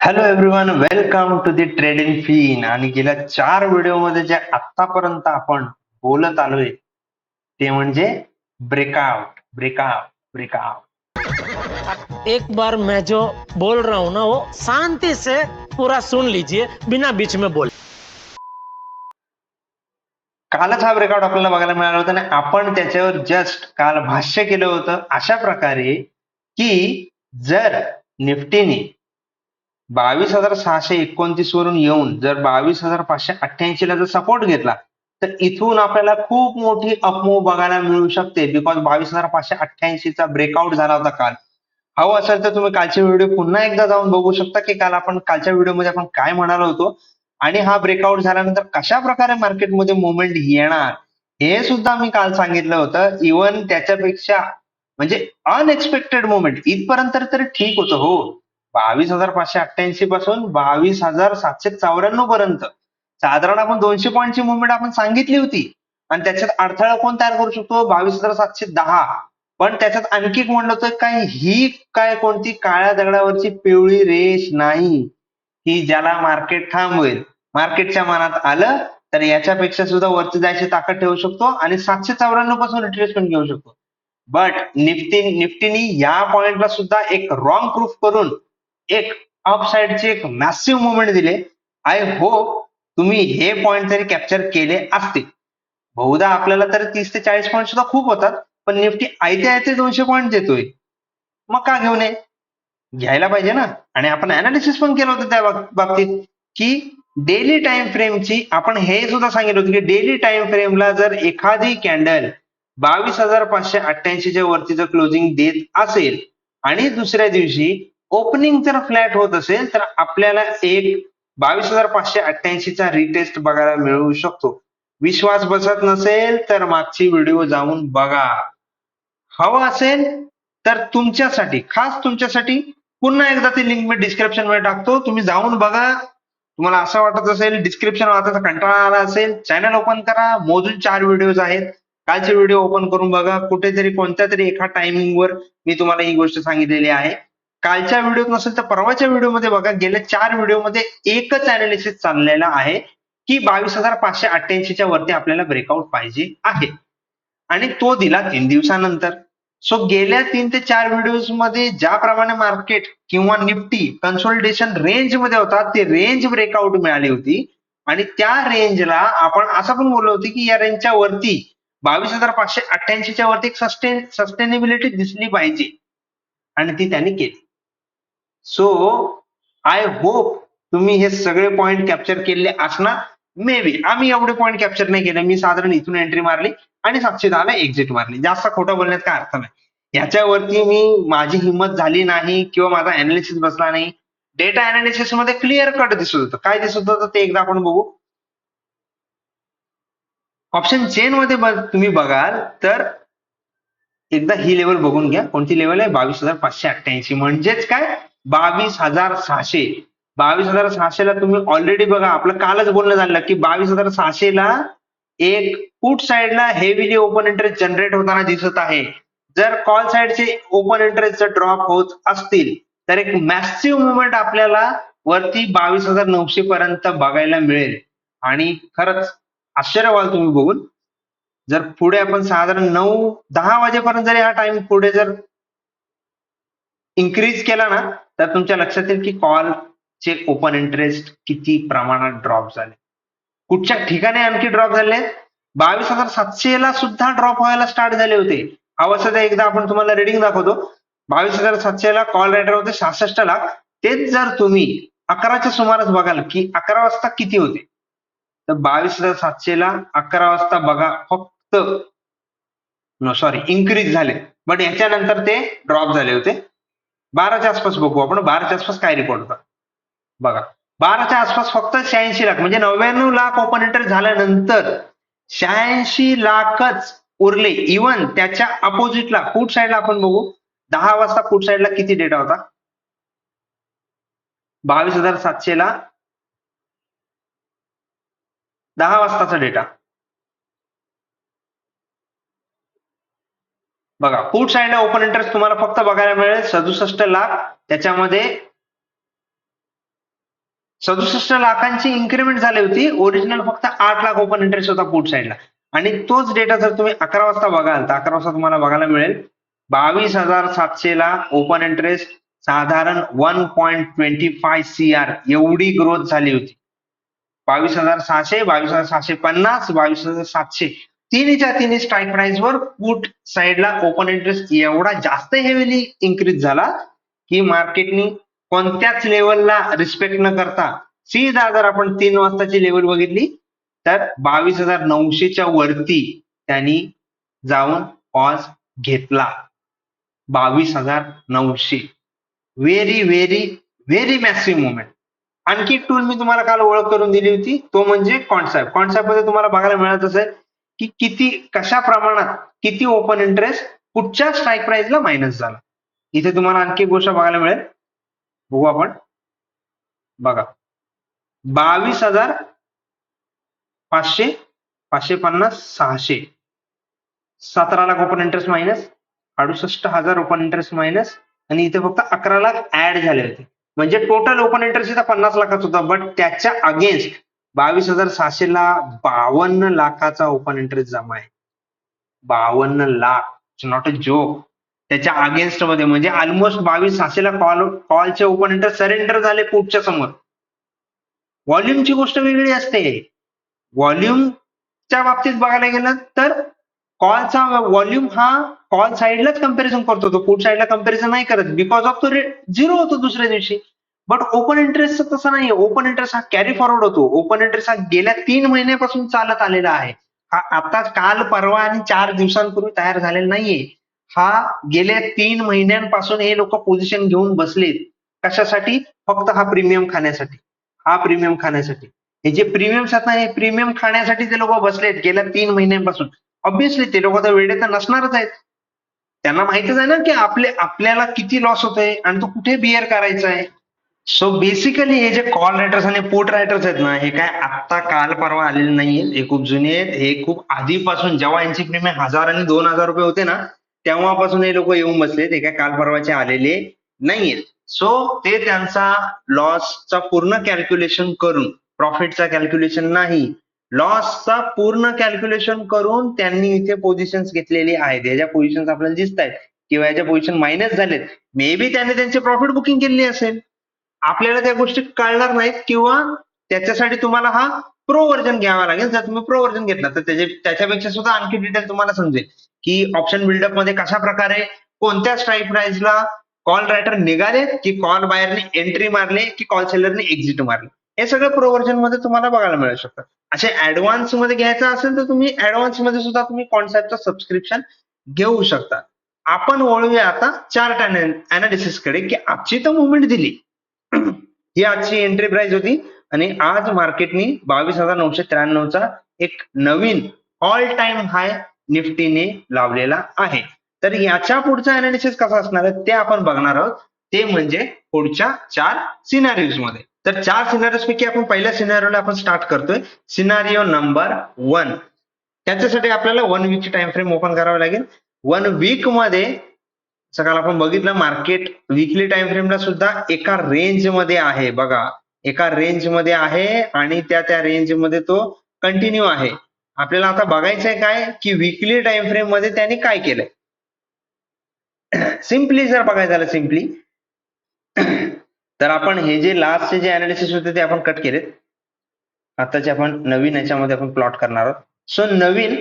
Hello everyone welcome to the trading फीन आणि गेल्या चार व्हिडिओमध्ये जे आतापर्यंत आपण बोलत आलोय ते म्हणजे ब्रेकआउट ब्रेकआउट ब्रेकआउट एक बार मैं जो बोल रहा हूँ ना वो शांति से पूरा सुन लीजिए बिना बीच में बोल। कालच हा ब्रेकआउट आपल्याला बघायला मिळाला होता आणि आपण त्याच्यावर जस्ट काल भाष्य केलं होतं अशा प्रकारे की जर निफ्टीने बावीस हजार सहाशे एकोणतीस वरून येऊन जर बावीस हजार पाचशे अठ्ठ्याऐंशी ला जर सपोर्ट घेतला तर इथून आपल्याला खूप मोठी अपमूव बघायला मिळू शकते बिकॉज बावीस हजार पाचशे अठ्ठ्याऐंशी चा ब्रेकआउट झाला होता काल. हवं असेल तर तुम्ही कालचे व्हिडिओ पुन्हा एकदा जाऊन बघू शकता की काल आपण कालच्या व्हिडिओमध्ये आपण काय म्हणालो होतो आणि हा ब्रेकआउट झाल्यानंतर कशा प्रकारे मार्केटमध्ये मुवमेंट येणार हे सुद्धा मी काल सांगितलं होतं. इवन त्याच्यापेक्षा म्हणजे अनएक्सपेक्टेड मुवमेंट इथपर्यंत तरी ठीक होतं हो. बावीस हजार पाचशे अठ्ठ्याऐंशी पासून बावीस हजार सातशे चौऱ्याण्णव पर्यंत. साधारण आपण दोनशे पॉईंटची मुवमेंट आपण सांगितली होती. आणि त्याच्यात अडथळा कोण तयार करू शकतो? बावीस हजार सातशे दहा. पण त्याच्यात आणखी एक म्हणलं होतं काय ही काय कोणती काळ्या दगडावरची पिवळी रेष नाही? ही ज्याला मार्केट थांबवेल. मार्केटच्या मनात आलं तर याच्यापेक्षा सुद्धा वरती जायची ताकद ठेवू शकतो आणि सातशे चौऱ्याण्णवपासून रिट्रेसमेंट घेऊ शकतो. बट निफ्टी निफ्टीनी या पॉइंटला सुद्धा एक रॉंग प्रूफ करून एक ऑफ साईडची एक मॅसिव्ह मुवमेंट दिले. आय होप तुम्ही हे पॉईंट तरी कॅप्चर केले असते बहुधा आपल्याला तर तीस ते चाळीस पॉईंट सुद्धा खूप होतात पण निफ्टी आयते आयते दोनशे पॉईंट देतोय. मग का घेऊ नये? घ्यायला पाहिजे ना. आणि आपण अनालिसिस पण केलं होतं त्या बाबतीत की डेली टाइम फ्रेमची आपण हे सुद्धा सांगितलं होतं की डेली टाइम फ्रेमला जर एखादी कॅन्डल बावीस हजार पाचशे अठ्ठ्याऐंशीच्या वरती जर क्लोजिंग देत असेल आणि दुसऱ्या दिवशी ओपनिंग जर फ्लॅट होत असेल तर आपल्याला एक बावीस हजार पाचशे अठ्ठ्याऐंशी चा रिटेस्ट बघायला मिळू शकतो. विश्वास बसत नसेल तर मागची व्हिडिओ जाऊन बघा. हवं असेल तर तुमच्यासाठी खास तुमच्यासाठी पुन्हा एकदा ती लिंक मी डिस्क्रिप्शनमध्ये टाकतो. तुम्ही जाऊन बघा. तुम्हाला असं वाटत असेल डिस्क्रिप्शन वाचायचा कंटाळा आला असेल चॅनल ओपन करा. मोजून चार व्हिडिओज आहेत. कालचे व्हिडिओ ओपन करून बघा. कुठेतरी कोणत्या तरी एका टायमिंगवर मी तुम्हाला ही गोष्ट सांगितलेली आहे. कालच्या व्हिडिओत नसेल तर परवाच्या व्हिडिओमध्ये बघा गेल्या चार व्हिडिओमध्ये एकच अनालिसिस चाललेला आहे की बावीस हजार पाचशे अठ्ठ्याऐंशीच्या वरती आपल्याला ब्रेकआउट पाहिजे आहे. आणि तो दिला तीन दिवसानंतर. सो गेल्या तीन ते चार व्हिडिओजमध्ये ज्याप्रमाणे मार्केट किंवा निफ्टी कन्सोल्टेशन रेंजमध्ये होता ते रेंज ब्रेकआउट मिळाली होती. आणि त्या रेंजला आपण असं पण बोललो होतो की या रेंजच्या वरती बावीस हजार पाचशे अठ्ठ्याऐंशीच्या वरती एक सस्टेन सस्टेनेबिलिटी दिसली पाहिजे. आणि ती त्यांनी केली. सो आय होप तुम्ही हे सगळे पॉईंट कॅप्चर केले असणार. मे बी आम्ही एवढे पॉईंट कॅप्चर नाही केले. मी साधारण इथून एंट्री मारली आणि सातशे दहाला एक्झिट मारली. जास्त खोटं बोलण्यात काय अर्थ नाही. याच्यावरती मी माझी हिंमत झाली नाही किंवा माझा अनालिसिस बसला नाही. डेटा अनालिसिसमध्ये क्लिअर कट दिसत होतं. काय दिसत होतं ते एकदा आपण बघू. ऑप्शन चेन मध्ये बघ- तुम्ही बघाल तर एकदा ही लेवल बघून घ्या. कोणती लेवल आहे? बावीस हजार पाचशे अठ्ठ्याऐंशी. म्हणजेच काय? बावीस हजार सहाशे. बावीस हजार सहाशेला तुम्ही ऑलरेडी बघा आपलं कालच बोलणं झालं की बावीस हजार सहाशेला एक पुट साइडला हेवीली ओपन इंटरेस्ट जनरेट होताना दिसत आहे. जर कॉल साइडचे ओपन इंटरेस्ट जर ड्रॉप होत असतील तर एक मॅसिव्ह मुवमेंट आपल्याला वरती बावीस हजार नऊशे पर्यंत बघायला मिळेल. आणि खरंच आश्चर्य व्हाल तुम्ही बघून. जर पुढे आपण साधारण नऊ दहा वाजेपर्यंत जर हा टाइम पुढे जर इन्क्रीज केला ना तर तुमच्या लक्षात येईल की कॉलचे ओपन इंटरेस्ट किती प्रमाणात ड्रॉप झाले. कुठच्या ठिकाणी आणखी ड्रॉप झाले? बावीस हजार सातशे ला सुद्धा ड्रॉप व्हायला स्टार्ट झाले होते. अवश्य एकदा आपण तुम्हाला रिडिंग दाखवतो. बावीस हजार सातशे ला कॉल रायडर होते सहासष्ट लाख तेच जर तुम्ही अकराच्या सुमारास बघाल की अकरा वाजता किती होते? तर बावीस हजार सातशे ला अकरा वाजता बघा फक्त नो सॉरी इन्क्रीज झाले. बट याच्यानंतर ते ड्रॉप झाले होते. बाराच्या आसपास बघू आपण. बाराच्या आसपास काय रिपोर्ट होता? बघा. बाराच्या आसपास फक्त शहाऐंशी लाख म्हणजे नव्याण्णव लाख ओपन इंटरेस्ट झाल्यानंतर शहाऐंशी लाखच उरले. इवन त्याच्या अपोजिटला फूड साईडला आपण बघू. दहा वाजता फूड साईडला किती डेटा होता? बावीस हजार सातशे ला दहा वाजताचा डेटा बघा फूड अँड ओपन इंटरेस्ट तुम्हाला फक्त बघायला मिळेल. सदुसष्ट लाख. त्याच्यामध्ये सदुसष्ट लाखांची इन्क्रीमेंट झाली होती. ओरिजिनल फक्त आठ लाख ओपन इंटरेस्ट होता पुट साईडला आणि तोच डेटा जर तुम्ही अकरा वाजता बघाल तर अकरा वाजता तुम्हाला बघायला मिळेल. बावीस हजार सातशे ला ओपन इंटरेस्ट साधारण one point twenty five C R एवढी ग्रोथ झाली होती. बावीस हजार सहाशे बावीस हजार सहाशे पन्नास बावीस हजार सातशे. तिन्हीच्या तिन्ही स्ट्राईक प्राइस वर पुट साइडला ओपन इंटरेस्ट एवढा जास्त हेवीली इन्क्रीज झाला की मार्केटनी कोणत्याच लेवलला रिस्पेक्ट न करता सीधा जर आपण तीन वाजताची लेवल बघितली तर बावीस हजार नऊशेच्या वरती त्यांनी जाऊन पॉज घेतला. बावीस हजार नऊशे. Very very very massive movement आणखी टूल मी तुम्हाला काल ओळख करून दिली होती तो म्हणजे कॉन्सेप्ट कॉन्सेप्टमध्ये तुम्हाला बघायला मिळत असेल की किती कशा प्रमाणात किती ओपन इंटरेस्ट कुठच्या स्ट्राईक प्राइसला मायनस झाला? इथे तुम्हाला आणखी गोष्ट बघायला मिळेल. बघू आपण. बघा. बावीस हजार पाचशे पाचशे पन्नास सहाशे. सतरा लाख ओपन इंटरेस्ट मायनस अडुसष्ट हजार ओपन इंटरेस्ट मायनस आणि इथे फक्त अकरा लाख ऍड झाले होते. म्हणजे टोटल ओपन इंटरेस्ट इथं पन्नास लाखाच होता बट त्याच्या अगेन्स्ट बावीस हजार सहाशे ला बावन्न लाखाचा ओपन इंटरेस्ट जमा आहे. बावन्न लाख. नॉट अ जोक त्याच्या अगेन्स्टमध्ये म्हणजे ऑलमोस्ट बावीस सहाशे ला कॉल कॉलचे ओपन इंटरेस्ट सरेंडर झाले पुटच्या समोर. व्हॉल्यूमची गोष्ट वेगळी असते. व्हॉल्यूमच्या बाबतीत बघायला गेलं तर कॉलचा व्हॉल्यूम हा कॉल साईडलाच कंपॅरिझन करतो. तो पुट साईडला कंपॅरिझन नाही करत. बिकॉज ऑफ तो रेट झिरो होतो दुसऱ्या दिवशी. बट ओपन इंटरेस्ट तसं नाही ओपन इंटरेस्ट हा कॅरी फॉरवर्ड होतो. ओपन इंटरेस्ट हा गेल्या तीन महिन्यापासून चालत आलेला आहे. हा आता काल परवा आणि चार दिवसांपूर्वी तयार झालेला नाहीये. हा गेल्या तीन महिन्यांपासून हे लोक पोझिशन घेऊन बसलेत. कशासाठी? फक्त हा प्रीमियम खाण्यासाठी. हा प्रीमियम खाण्यासाठी. हे जे प्रीमियम आहेत ना हे प्रीमियम खाण्यासाठी ते लोक बसलेत गेल्या तीन महिन्यांपासून. ऑब्विसली ते लोक तर वेळे तर नसणारच आहेत. त्यांना माहितच आहे ना की आपले आपल्याला किती लॉस होतोय आणि तो कुठे बिअर करायचा आहे? सो बेसिकली हे जे कॉल रायटर्स आणि पोर्ट रायटर्स आहेत ना हे काय आत्ता काल परवा आलेले नाहीये हे खूप जुने आहेत. हे खूप आधीपासून जेव्हा यांची प्रीमियम हजार आणि दोन हजार रुपये होते ना तेव्हापासून हे लोक येऊन बसले ते काय काल परवाचे आलेले नाहीयेत. सो ते त्यांचा लॉसचा पूर्ण कॅल्क्युलेशन करून प्रॉफिटचा कॅल्क्युलेशन नाही लॉसचा पूर्ण कॅल्क्युलेशन करून त्यांनी इथे पोझिशन्स घेतलेली आहेत. याच्या पोझिशन्स आपल्याला दिसत आहेत किंवा याच्या पोझिशन मायनस झालेत मे बी त्यांनी त्यांची प्रॉफिट बुकिंग केलेली असेल. आपल्याला त्या गोष्टी कळणार नाहीत किंवा त्याच्यासाठी तुम्हाला हा प्रो व्हर्जन घ्यावा लागेल. जर तुम्ही प्रो व्हर्जन घेतला तर त्याचे त्याच्यापेक्षा सुद्धा आणखी डिटेल तुम्हाला समजेल की ऑप्शन बिल्डअपमध्ये कशा प्रकारे कोणत्या स्ट्राईक प्राइसला कॉल रायटर निघाले की कॉल बायरने एंट्री मारले की कॉल सेलरने एक्झिट मारले. हे सगळं प्रो व्हर्जनमध्ये तुम्हाला बघायला मिळू शकतं. असे ऍडव्हान्समध्ये घ्यायचं असेल तर तुम्ही ऍडव्हान्समध्ये सुद्धा तुम्ही कॉन्सेप्टचं सबस्क्रिप्शन घेऊ शकता. आपण वळूया आता चार्ट अनालिसिसकडे की आजची तर मुवमेंट दिली. ही आजची एंट्री प्राइस होती आणि आज मार्केटनी बावीस हजार नऊशे त्र्याण्णवचा एक नवीन ऑल टाइम हाय निफ्टीने लावलेला आहे. तर याच्या पुढचा अनालिसिस कसा असणार आहे ते आपण बघणार आहोत. ते म्हणजे पुढच्या चार सिनारिओजमध्ये. तर चार सिनारिओज पैकी आपण पहिल्या सिनारिओला आपण स्टार्ट करतोय. सिनारिओ नंबर वन त्याच्यासाठी आपल्याला वन वीकची टाइम फ्रेम ओपन करावं लागेल. वन वीकमध्ये सकाळ आपण बघितलं मार्केट विकली टाइम फ्रेमला सुद्धा एका रेंजमध्ये आहे. बघा एका रेंजमध्ये आहे आणि त्या त्या रेंजमध्ये तो कंटिन्यू आहे. आपल्याला आता बघायचंय काय? की विकली टाइम फ्रेममध्ये त्याने काय केलंय? सिम्पली जर बघायचं झालं सिम्पली तर आपण हे जे लास्टचे जे अनालिसिस होते ते आपण कट केलेत. आताचे आपण नवीन याच्यामध्ये आपण प्लॉट करणार आहोत. सो नवीन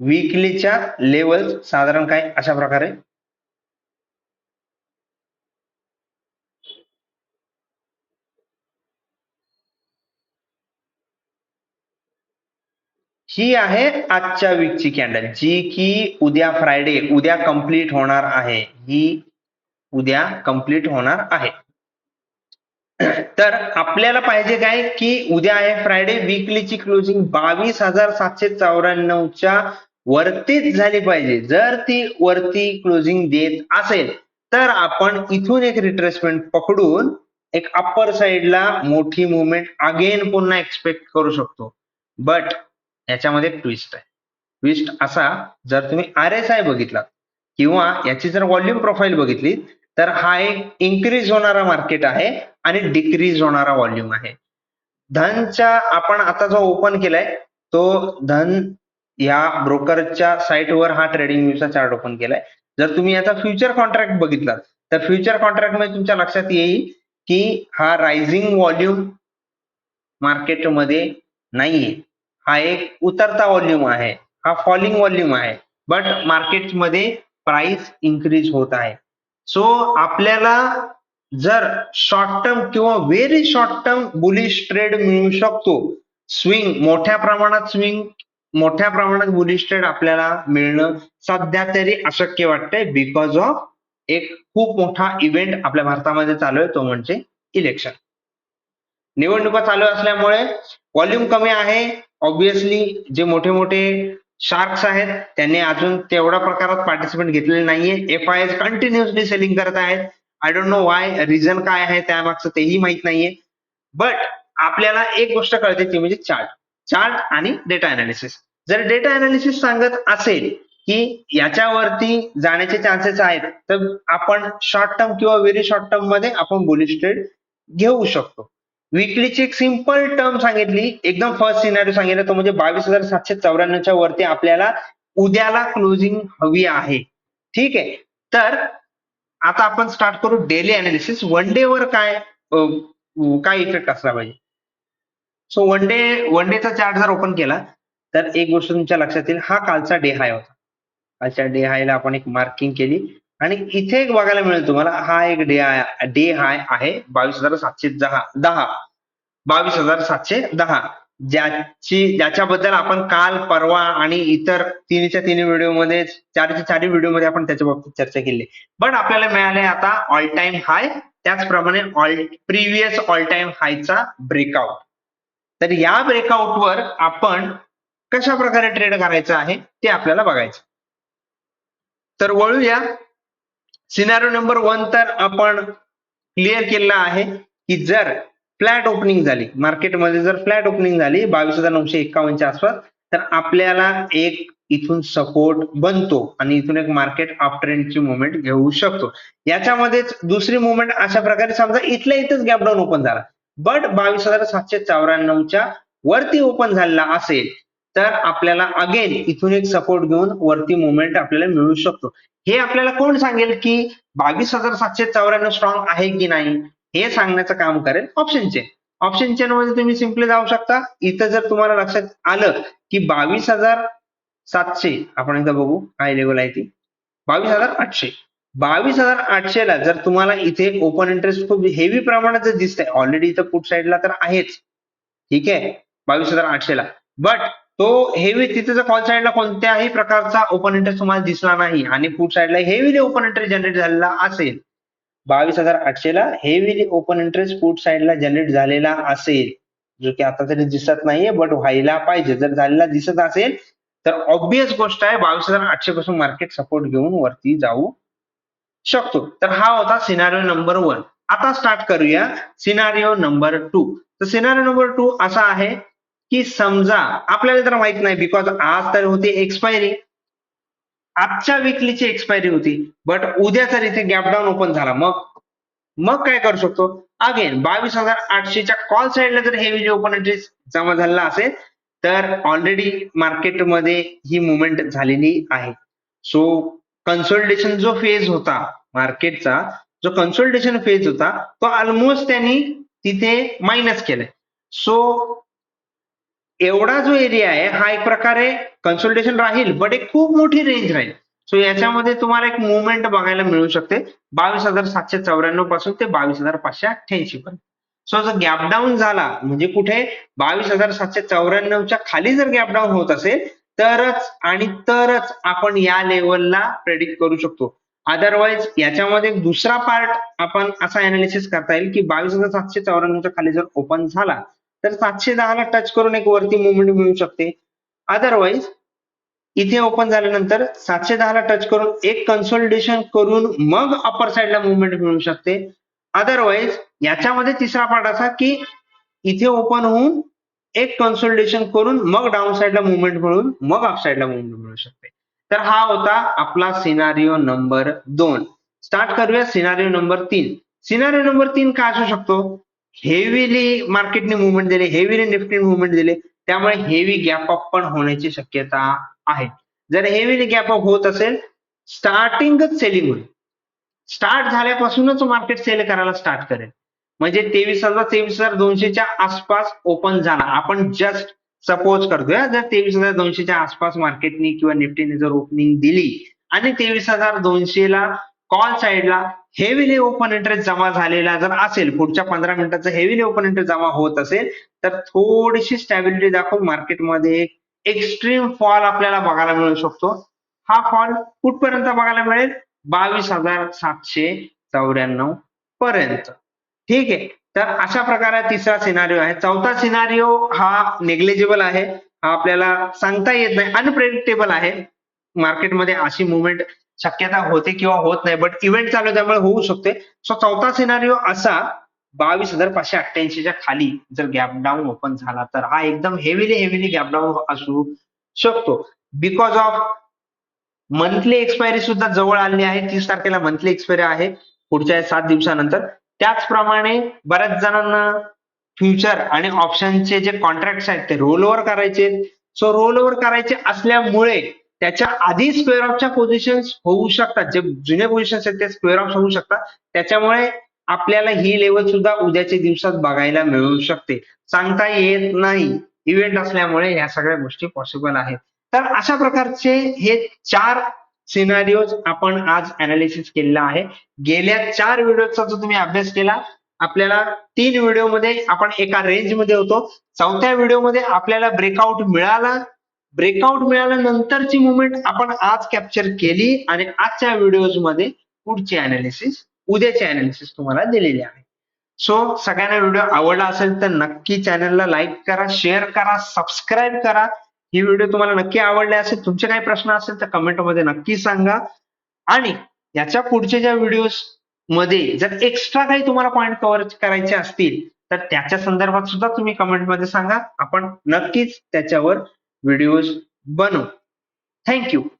विकलीच्या लेवल साधारण काय? अशा प्रकारे. ही आहे आजच्या वीकची कॅन्डल जी की उद्या फ्रायडे उद्या कंप्लीट होणार आहे. ही उद्या कंप्लीट होणार आहे. तर आपल्याला पाहिजे काय? की उद्या आहे फ्रायडे विकलीची क्लोजिंग बावीस हजार सातशे चौऱ्याण्णवच्या वरतीच झाली पाहिजे. जर ती वरती क्लोजिंग देत असेल तर आपण इथून एक रिट्रेसमेंट पकडून एक अप्पर साइडला मोठी मुवमेंट अगेन पुन्हा एक्सपेक्ट करू शकतो. बट याच्यामध्ये ट्विस्ट आहे. ट्विस्ट असा जर तुम्ही आर एस आय बघितला किंवा याची जर व्हॉल्यूम प्रोफाईल बघितली तर हा एक इन्क्रीज होणारा मार्केट आहे आणि डिक्रीज होणारा व्हॉल्यूम आहे. धनच्या आपण आता जो ओपन केलाय तो धन या ब्रोकरच्या साईटवर हा ट्रेडिंग व्ह्यूचा चार्ट ओपन केलाय. जर तुम्ही याचा फ्युचर कॉन्ट्रॅक्ट बघितला तर फ्युचर कॉन्ट्रॅक्टमध्ये तुमच्या लक्षात येईल की हा रायझिंग व्हॉल्यूम मार्केटमध्ये नाहीये. हा एक उतरता व्हॉल्यूम आहे. हा फॉलिंग व्हॉल्यूम आहे. बट मार्केटमध्ये प्राइस इन्क्रीज होत आहे. सो आपल्याला जर शॉर्ट टर्म किंवा very short term bullish trade मिळू शकतो स्विंग मोठ्या प्रमाणात स्विंग मोठ्या प्रमाणात बुलिश ट्रेड आपल्याला मिळणं सध्या तरी अशक्य वाटतंय बिकॉज ऑफ एक खूप मोठा इव्हेंट आपल्या भारतामध्ये चालू आहे तो म्हणजे इलेक्शन निवडणुका चालू असल्यामुळे व्हॉल्यूम कमी आहे. ऑब्विसली जे मोठे मोठे शार्क्स आहेत त्यांनी अजून तेवढ्या प्रकारात पार्टिसिपेट घेतलेले नाहीये. F I S continuously selling करत आहेत. I don't know why reason काय आहे त्यामागचं तेही माहीत नाहीये. बट आपल्याला एक गोष्ट कळते ती म्हणजे चार्ट चार्ट आणि डेटा अनालिसिस जर डेटा अनालिसिस सांगत असेल की याच्यावरती जाण्याचे चान्सेस आहेत तर आपण शॉर्ट टर्म किंवा व्हेरी शॉर्ट टर्ममध्ये आपण बुलिश ट्रेड घेऊ शकतो. विकलीची एक सिंपल टर्म सांगितली. एकदम फर्स्ट सिनारी सांगितलं. तो म्हणजे बावीस हजार सातशे चौऱ्याण्णवच्या वरती आपल्याला उद्याला क्लोजिंग हवी आहे. ठीक आहे? तर आता आपण स्टार्ट करू डेली अनालिसिस वन डे वर काय काय इफेक्ट असला पाहिजे सो वन डे वन डेचा चार्ट जर ओपन केला तर एक गोष्ट तुमच्या लक्षात येईल. हा कालचा डे हाय होता. कालच्या डे हायला आपण एक मार्किंग केली. आणि इथे एक बघायला मिळेल तुम्हाला हा एक डे हाय डे हाय आहे बावीस हजार सातशे दहा दहा. बावीस हजार सातशे दहा. ज्याची ज्याच्याबद्दल आपण काल परवा आणि इतर तिन्हीच्या तिन्ही व्हिडिओमध्ये चारच्या चारही व्हिडिओमध्ये आपण त्याच्या बाबतीत चर्चा केली. बट आपल्याला मिळाले आता ऑल टाइम हाय त्याचप्रमाणे ऑल प्रिव्हियस ऑल टाइम हायचा ब्रेकआउट तर या ब्रेकआउटवर आपण कशा प्रकारे ट्रेड करायचं आहे ते आपल्याला बघायचं. तर वळूया. सिनारो नंबर वन तर आपण क्लिअर केलेला आहे की जर फ्लॅट ओपनिंग झाली मार्केटमध्ये जर फ्लॅट ओपनिंग झाली बावीस हजार नऊशे एकावन्नच्या आसपास तर आपल्याला एक इथून सपोर्ट बनतो आणि इथून एक मार्केट अप ट्रेंडची मुवमेंट घेऊ शकतो. याच्यामध्येच दुसरी मुवमेंट अशा प्रकारे समजा इथल्या इथेच गॅपडाऊन ओपन झाला. बट बावीस हजार सातशे चौऱ्याण्णवच्या वरती ओपन झालेला असेल तर आपल्याला अगेन इथून एक सपोर्ट घेऊन वरती मुवमेंट आपल्याला मिळू शकतो. हे आपल्याला कोण सांगेल की बावीस हजार सातशे चौऱ्याण्णव स्ट्रॉंग आहे की नाही? हे सांगण्याचं काम करेल ऑप्शन चेन ऑप्शन चेन मध्ये तुम्ही सिम्पली जाऊ शकता. इथं जर तुम्हाला लक्षात आलं की बावीस हजार सातशे आपण एकदा बघू काय लेवल आहे ती? बावीस हजार आठशे. बावीस हजार आठशे ला जर तुम्हाला इथे ओपन इंटरेस्ट खूप हेवी प्रमाणात जर दिसतंय. ऑलरेडी इथं पुट साईडला तर आहेच. ठीक आहे? बावीस हजार आठशे ला. बट तो हेवी तिथे जर कॉल साईडला कोणत्याही प्रकारचा ओपन इंटरेस्ट तुम्हाला दिसला नाही आणि पुट साईडला हेवीली ओपन इंटरेस्ट जनरेट झालेला असेल बावीस हजार आठशे ला हेवीली ओपन इंटरेस्ट पुट साईडला जनरेट झालेला असेल जो की आता तरी दिसत नाहीये बट व्हायला पाहिजे. जर झालेला दिसत असेल तर ऑब्विस गोष्ट आहे बावीस हजार आठशे पासून मार्केट सपोर्ट घेऊन वरती जाऊ शकतो. तर हा होता सिनारिओ नंबर वन आता स्टार्ट करूया सिनारिओ नंबर टू तर सिनारिओ नंबर टू असा आहे की समजा आपल्याला तर माहीत नाही बिकॉज आज तर होती एक्सपायरी आजच्या विकलीची एक्सपायरी होती बट उद्या तर इथे गॅपडाऊन ओपन झाला. मग मग काय करू शकतो? अगेन बावीस हजार आठशेच्या कॉल साईडला जर हेवी ओपन इंटरेस्ट जमा झालेला असेल तर ऑलरेडी मार्केटमध्ये ही मुवमेंट झालेली आहे. सो कन्सोल्टेशन जो फेज होता मार्केटचा जो कन्सोल्टेशन फेज होता तो ऑलमोस्ट त्यांनी तिथे मायनस केलाय. सो एवढा जो एरिया आहे हा एक प्रकारे कन्सल्टेशन राहील बट एक खूप मोठी रेंज राहील. सो याच्यामध्ये तुम्हाला एक मुवमेंट बघायला मिळू शकते. बावीस हजार सातशे चौऱ्याण्णवपासून ते बावीस हजार पाचशे अठ्ठ्याऐंशी पर्यंत. सो जर गॅप डाऊन झाला म्हणजे कुठे? बावीस हजार सातशे चौऱ्याण्णवच्या खाली जर गॅप डाऊन होत असेल तरच आणि तरच आपण या लेवलला प्रेडिक्ट करू शकतो. अदरवाईज याच्यामध्ये दुसरा पार्ट आपण असा अनालिसिस करता येईल की बावीस हजार सातशे चौऱ्याण्णवच्या खाली जर ओपन झाला तर सातशे दहाला टच करून एक वरती मुवमेंट मिळू शकते. अदरवाईज इथे ओपन झाल्यानंतर सातशे दहाला टच करून एक कन्सोल्टेशन करून मग अपर साईडला मुवमेंट मिळू शकते. अदरवाईज याच्यामध्ये तिसरा पार्ट असा की इथे ओपन होऊन एक कन्सोल्टेशन करून मग डाऊन साईडला मुवमेंट मिळून मग अप साईडला मुवमेंट मिळू शकते. तर हा होता आपला सिनारिओ नंबर दोन. स्टार्ट करूया सिनारिओ नंबर तीन. सिनारिओ नंबर तीन काय असू शकतो? हेवीली मार्केटने मुवमेंट दिले हेवीली निफ्टी मुवमेंट दिले त्यामुळे हेवी गॅप अप पण होण्याची शक्यता आहे. जर हेवीली गॅप अप होत असेल स्टार्टिंगच सेलिंग होईल. स्टार्ट झाल्यापासूनच मार्केट सेल करायला स्टार्ट करेल. म्हणजे तेवीस हजार तेवीस हजार दोनशेच्या आसपास ओपन झाला. आपण जस्ट सपोज करतोय जर तेवीस हजार दोनशेच्या आसपास मार्केटनी किंवा निफ्टीने जर ओपनिंग दिली आणि तेवीस हजार दोनशेला कॉल साईडला हेवीली ओपन इंटरेस्ट जमा झालेला जर असेल पुढच्या पंधरा मिनिटाचा हेवीली ओपन इंटरेस्ट जमा होत असेल तर थोडीशी स्टॅबिलिटी दाखवून मार्केटमध्ये एक्स्ट्रीम फॉल आपल्याला बघायला मिळू शकतो. हा फॉल कुठपर्यंत बघायला मिळेल? बावीस हजार सातशे चौऱ्याण्णव पर्यंत. ठीक आहे. तर अशा प्रकारे तिसरा सिनारिओ आहे. चौथा सिनारिओ हा नेग्लेजिबल आहे. हा आपल्याला सांगता येत नाही. अनप्रेडिक्टेबल आहे. मार्केटमध्ये अशी मुवमेंट शक्यता होते किंवा होत नाही बट इव्हेंट चालू आहे त्यामुळे होऊ शकते. सो चौथा सिनारिओ असा बावीस हजार पाचशे अठ्ठ्याऐंशीच्या खाली जर गॅप डाऊन ओपन झाला तर हा एकदम हेवीली हेवीली गॅप डाऊन असू शकतो. बिकॉज ऑफ मंथली एक्सपायरी सुद्धा जवळ आली आहे तीस तारखेला मंथली एक्सपायरी आहे पुढच्या सात दिवसानंतर. त्याचप्रमाणे बऱ्याच जणांना फ्युचर आणि ऑप्शनचे जे कॉन्ट्रॅक्ट आहेत ते रोल ओव्हर करायचे सो रोल ओव्हर करायचे असल्यामुळे त्याच्या आधी स्क्वेअर ऑफच्या पोझिशन होऊ शकतात. जे जुने पोझिशन आहेत ते स्क्वेअर ऑफ होऊ शकतात. त्याच्यामुळे आपल्याला ही लेवल सुद्धा उद्याच्या दिवसात बघायला मिळू शकते. सांगता येत नाही. इव्हेंट असल्यामुळे या सगळ्या गोष्टी पॉसिबल आहेत. तर अशा प्रकारचे हे चार सिनारिओज आपण आज अनालिसिस केलेला आहे. गेल्या चार व्हिडिओचा जो तुम्ही अभ्यास केला आपल्याला तीन व्हिडिओमध्ये आपण एका रेंजमध्ये होतो. चौथ्या व्हिडिओमध्ये आपल्याला ब्रेकआउट मिळाला. ब्रेकआउट मिळाल्यानंतरची मुवमेंट आपण आज कॅप्चर केली आणि आजच्या व्हिडिओजमध्ये पुढची अनालिसिस उद्याची अनालिसिस तुम्हाला दिलेली आहे. सो सगळ्यांना व्हिडिओ आवडला असेल तर नक्की चॅनलला लाईक करा शेअर करा सबस्क्राईब करा. ही व्हिडिओ तुम्हाला नक्की आवडले असेल तुमचे काही प्रश्न असेल तर कमेंटमध्ये नक्की सांगा. आणि याच्या पुढच्या ज्या व्हिडिओजमध्ये जर एक्स्ट्रा काही तुम्हाला पॉईंट कव्हर करायचे असतील तर त्याच्या संदर्भात सुद्धा तुम्ही कमेंटमध्ये सांगा. आपण नक्कीच त्याच्यावर videos bano thank you.